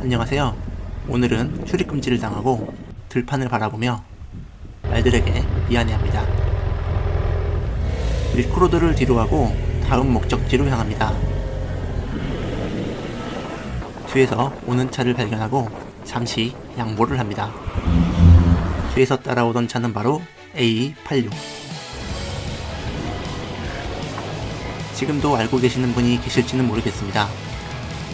안녕하세요. 오늘은 출입금지를 당하고 들판을 바라보며 말들에게 미안해합니다. 밀크로드를 뒤로하고 다음 목적지로 향합니다. 뒤에서 오는 차를 발견하고 잠시 양보를 합니다. 뒤에서 따라오던 차는 바로 A86. 지금도 알고 계시는 분이 계실지는 모르겠습니다.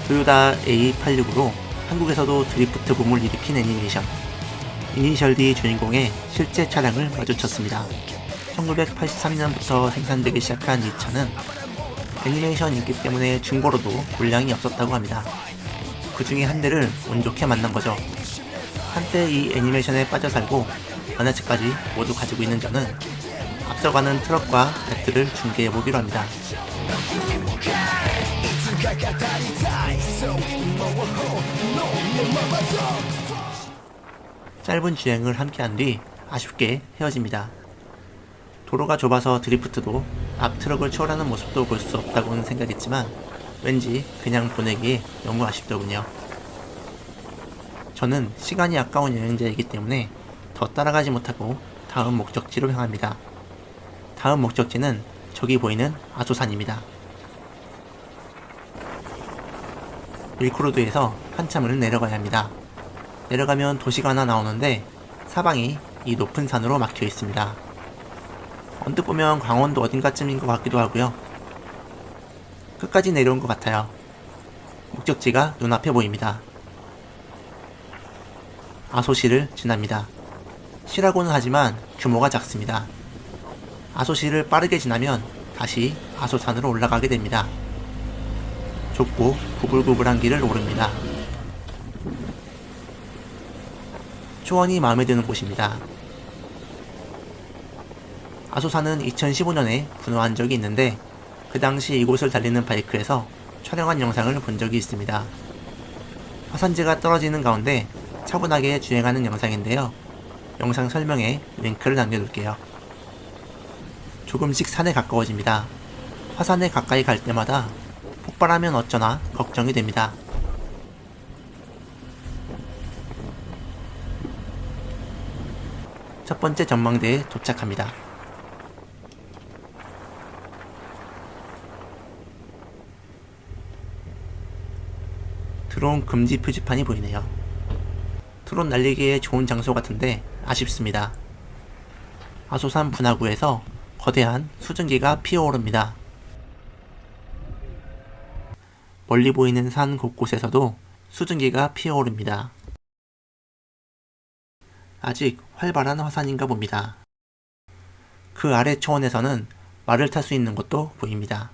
토요다 A86으로 한국에서도 드리프트 붐을 일으킨 애니메이션 이니셜 D 주인공의 실제 차량을 마주쳤습니다. 1983년부터 생산되기 시작한 이 차는 애니메이션 인기 때문에 중고로도 물량이 없었다고 합니다. 그 중에 한 대를 운 좋게 만난 거죠. 한때 이 애니메이션에 빠져 살고 차까지 모두 가지고 있는 저는 앞서가는 트럭과 배트를 중계해 보기로 합니다. 짧은 주행을 함께한 뒤 아쉽게 헤어집니다. 도로가 좁아서 드리프트도 앞 트럭을 초월하는 모습도 볼 수 없다고는 생각했지만 왠지 그냥 보내기에 너무 아쉽더군요. 저는 시간이 아까운 여행자이기 때문에 더 따라가지 못하고 다음 목적지로 향합니다. 다음 목적지는 저기 보이는 아소산입니다. 밀크로드에서 한참을 내려가야 합니다. 내려가면 도시가 하나 나오는데 사방이 이 높은 산으로 막혀 있습니다. 언뜻 보면 강원도 어딘가쯤인 것 같기도 하고요. 끝까지 내려온 것 같아요. 목적지가 눈앞에 보입니다. 아소시를 지납니다. 시라고는 하지만 규모가 작습니다. 아소시를 빠르게 지나면 다시 아소산으로 올라가게 됩니다. 좁고 구불구불한 길을 오릅니다. 초원이 마음에 드는 곳입니다. 아소산은 2015년에 분화한 적이 있는데 그 당시 이곳을 달리는 바이크에서 촬영한 영상을 본 적이 있습니다. 화산재가 떨어지는 가운데 차분하게 주행하는 영상인데요. 영상 설명에 링크를 남겨둘게요. 조금씩 산에 가까워집니다. 화산에 가까이 갈 때마다 폭발하면 어쩌나 걱정이 됩니다. 첫 번째 전망대에 도착합니다. 드론 금지 표지판이 보이네요. 드론 날리기에 좋은 장소 같은데 아쉽습니다. 아소산 분화구에서 거대한 수증기가 피어오릅니다. 멀리 보이는 산 곳곳에서도 수증기가 피어오릅니다. 아직 활발한 화산인가 봅니다. 그 아래 초원에서는 말을 탈 수 있는 곳도 보입니다.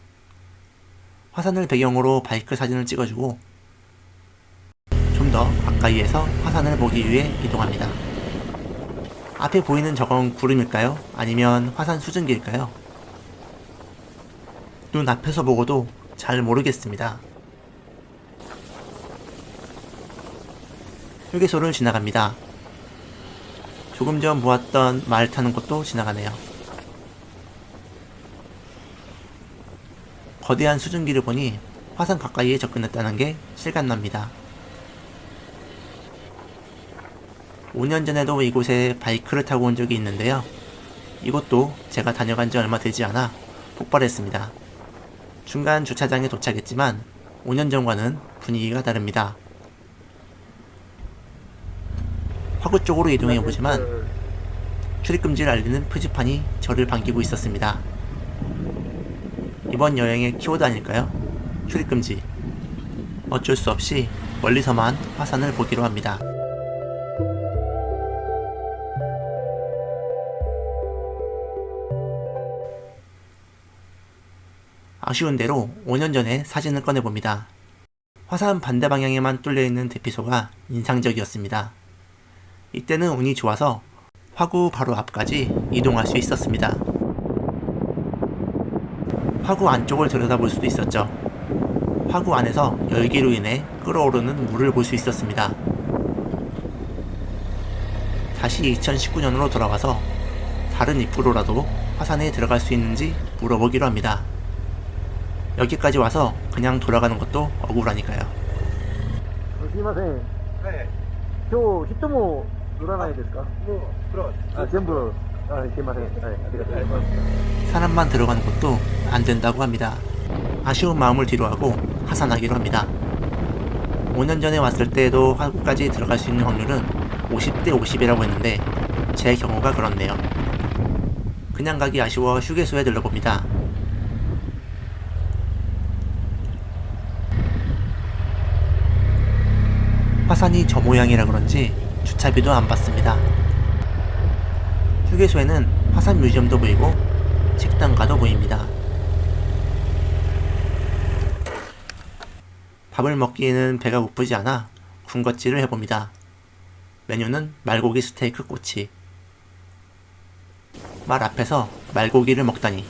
화산을 배경으로 바이크 사진을 찍어주고 좀 더 가까이에서 화산을 보기 위해 이동합니다. 앞에 보이는 저건 구름일까요? 아니면 화산 수증기일까요? 눈 앞에서 보고도 잘 모르겠습니다. 휴게소를 지나갑니다. 조금 전 보았던 말 타는 곳도 지나가네요. 거대한 수증기를 보니 화산 가까이에 접근했다는 게 실감납니다. 5년 전에도 이곳에 바이크를 타고 온 적이 있는데요. 이곳도 제가 다녀간 지 얼마 되지 않아 폭발했습니다. 중간 주차장에 도착했지만 5년 전과는 분위기가 다릅니다. 화구 쪽으로 이동해 보지만 출입금지를 알리는 표지판이 저를 반기고 있었습니다. 이번 여행의 키워드 아닐까요? 출입금지. 어쩔 수 없이 멀리서만 화산을 보기로 합니다. 아쉬운 대로 5년 전에 사진을 꺼내봅니다. 화산 반대 방향에만 뚫려 있는 대피소가 인상적이었습니다. 이때는 운이 좋아서 화구 바로 앞까지 이동할 수 있었습니다. 화구 안쪽을 들여다볼 수도 있었죠. 화구 안에서 열기로 인해 끓어오르는 물을 볼 수 있었습니다. 다시 2019년으로 돌아가서 다른 입구로라도 화산에 들어갈 수 있는지 물어보기로 합니다. 여기까지 와서 그냥 돌아가는 것도 억울하니까요. みません。はい。今日人も乗らないですかも 돌아가야 될까? 뭐, 그럼. 아, 전부, 아, 이렇게 말해. 아, 예, 네, 사람만 들어가는 것도 안 된다고 합니다. 아쉬운 마음을 뒤로하고 하산하기로 합니다. 5년 전에 왔을 때에도 한국까지 들어갈 수 있는 확률은 50대 50이라고 했는데 제 경우가 그렇네요. 그냥 가기 아쉬워 휴게소에 들러봅니다. 화산이 저 모양이라 그런지 주차비도 안 받습니다. 휴게소에는 화산 뮤지엄도 보이고 식당가도 보입니다. 밥을 먹기에는 배가 고프지 않아 군것질을 해봅니다. 메뉴는 말고기 스테이크 꼬치. 말 앞에서 말고기를 먹다니.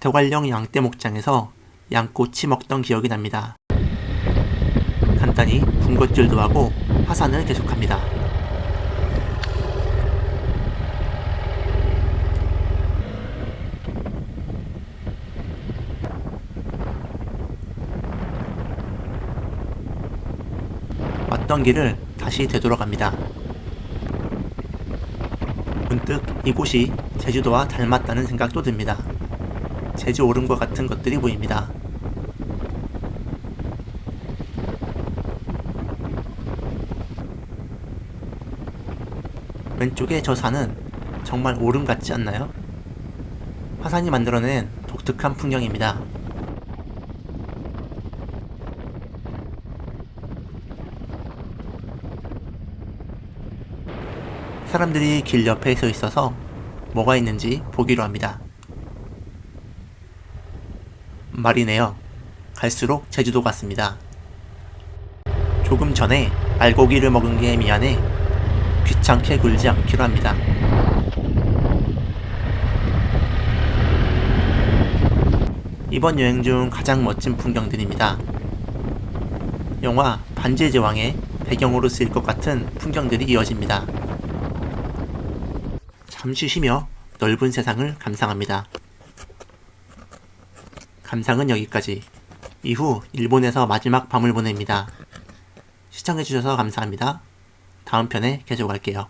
대관령 양떼 목장에서 양꼬치 먹던 기억이 납니다. 간단히 군것질도 하고 화산을 계속합니다. 왔던 길을 다시 되돌아갑니다. 문득 이곳이 제주도와 닮았다는 생각도 듭니다. 제주 오름과 같은 것들이 보입니다. 왼쪽에 저 산은 정말 오름 같지 않나요? 화산이 만들어낸 독특한 풍경입니다. 사람들이 길 옆에 서 있어서 뭐가 있는지 보기로 합니다. 말이네요. 갈수록 제주도 같습니다. 조금 전에 알고기를 먹은 게 미안해 귀찮게 굴지 않기로 합니다. 이번 여행 중 가장 멋진 풍경들입니다. 영화 반지의 제왕의 배경으로 쓰일 것 같은 풍경들이 이어집니다. 잠시 쉬며 넓은 세상을 감상합니다. 감상은 여기까지. 이후 일본에서 마지막 밤을 보냅니다. 시청해주셔서 감사합니다. 다음 편에 계속할게요.